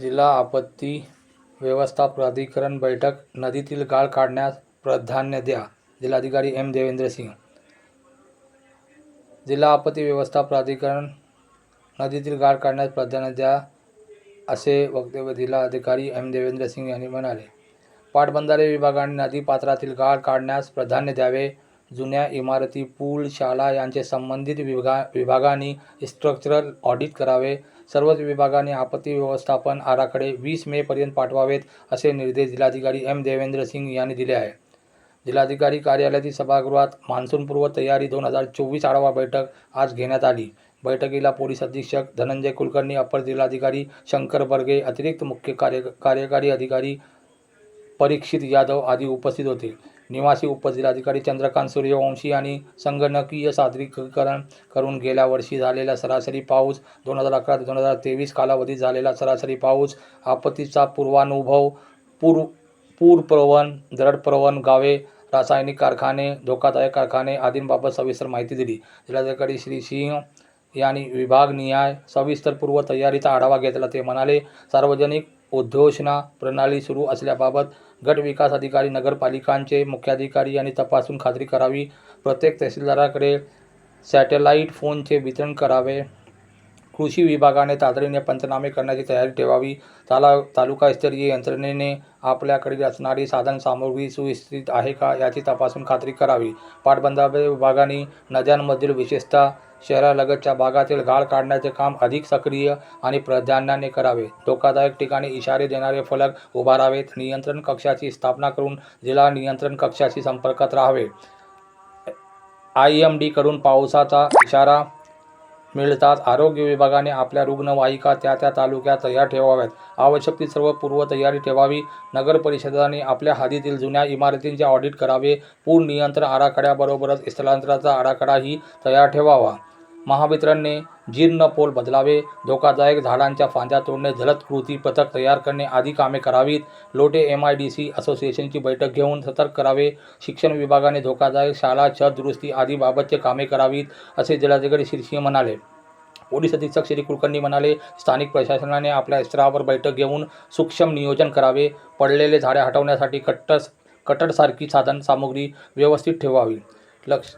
जिल्हा आपत्ती व्यवस्था प्राधिकरण बैठक नदीतील गाळ काढण्यास प्राधान्य द्या जिल्हाधिकारी एम. देवेंद्र सिंह. जिल्हा आपत्ती व्यवस्था प्राधिकरण नदीतील गाळ काढण्यास प्राधान्य द्या असे वक्तव्य जिल्हाधिकारी एम. देवेंद्र सिंह यांनी म्हणाले. पाटबंधारे विभागाने नदीपात्रातील गाळ काढण्यास प्राधान्य द्यावे जुन्या इमारती पूल शाळा यांचे संबंधित विभागा विभागांनी स्ट्रक्चरल ऑडिट करावे. सर्वच विभागाने आपत्ती व्यवस्थापन आराखडे वीस मेपर्यंत पाठवावेत असे निर्देश जिल्हाधिकारी एम. देवेंद्र सिंग यांनी दिले आहे जिल्हाधिकारी कार्यालयातील सभागृहात मान्सूनपूर्व तयारी दोन हजार चोवीस आढावा बैठक आज घेण्यात आली. बैठकीला पोलीस अधीक्षक धनंजय कुलकर्णी अपर जिल्हाधिकारी शंकर बर्गे अतिरिक्त मुख्य कार्य कार्यकारी अधिकारी परीक्षित यादव आदी उपस्थित होते. निवासी उपजिल्हाधिकारी चंद्रकांत सूर्यवंशी यांनी संगणकीय सादरीकरण करून गेल्या वर्षी झालेला सरासरी पाऊस दोन हजार अकरा ते दोन हजार तेवीस कालावधीत झालेला सरासरी पाऊस आपत्तीचा पूर्वानुभव पूर पूरप्रवण दरडप्रवण गावे रासायनिक कारखाने धोकादायक कारखाने आदींबाबत सविस्तर माहिती दिली. जिल्हाधिकारी श्री सिंह यांनी विभागनिहाय सविस्तर पूर्व तयारीचा आढावा घेतला. ते म्हणाले सार्वजनिक उद्घोषणा प्रणाली सुरू असल्याबाबत गट विकास अधिकारी नगरपालिकांचे मुख्याधिकारी यांनी तपासून खात्री करावी. प्रत्येक तहसीलदाराकडे सॅटेलाईट फोनचे वितरण करावे. कृषी विभागाने तातडीने पंचनामे करण्याची तयारी ठेवावी. ताला तालुकास्तरीय यंत्रणेने आपल्याकडे असणारी साधनसामुग्री सुस्थितीत आहे का याची तपासून खात्री करावी. पाटबंधारे विभागाने नद्यांमधील विशेषतः शहरालगतच्या भागातील गाळ काढण्याचे काम अधिक सक्रिय आणि प्राधान्याने करावे. धोकादायक ठिकाणी इशारे देणारे फलक उभारावेत नियंत्रण कक्षाची स्थापना करून जिल्हा नियंत्रण कक्षाशी संपर्कात राहावे. आय एम डीकडून पावसाचा इशारा मिळताच आरोग्य विभागाने आपल्या रुग्णवाहिका त्या त्या तालुक्यात तयार ठेवाव्यात. आवश्यक ती सर्व पूर्वतयारी ठेवावी. नगर परिषदाने आपल्या हद्दीतील जुन्या इमारतींचे ऑडिट करावे. पूर नियंत्रण आराखड्याबरोबरच स्थलांतराचा आराखडाही तयार ठेवावा. महावितरणने जीर्ण पोल बदलावे धोकादायक झाडांच्या फांद्या तोडणे जलद कृती पथक तयार करणे आदी कामे करावीत. Lote M I D C असोसिएशनची बैठक घेऊन सतर्क करावे. शिक्षण विभागाने धोकादायक शाळा छत दुरुस्ती आदी बाबतचे कामे करावीत असे जिल्हाधिकारी श्री सिंह म्हणाले. पोलीस अधीक्षक श्री कुलकर्णी म्हणाले स्थानिक प्रशासनाने आपल्या स्तरावर बैठक घेऊन सूक्ष्म नियोजन करावे. पडलेले झाडे हटवण्यासाठी कट्टस कटरसारखी साधन सामुग्री व्यवस्थित ठेवावी. लक्ष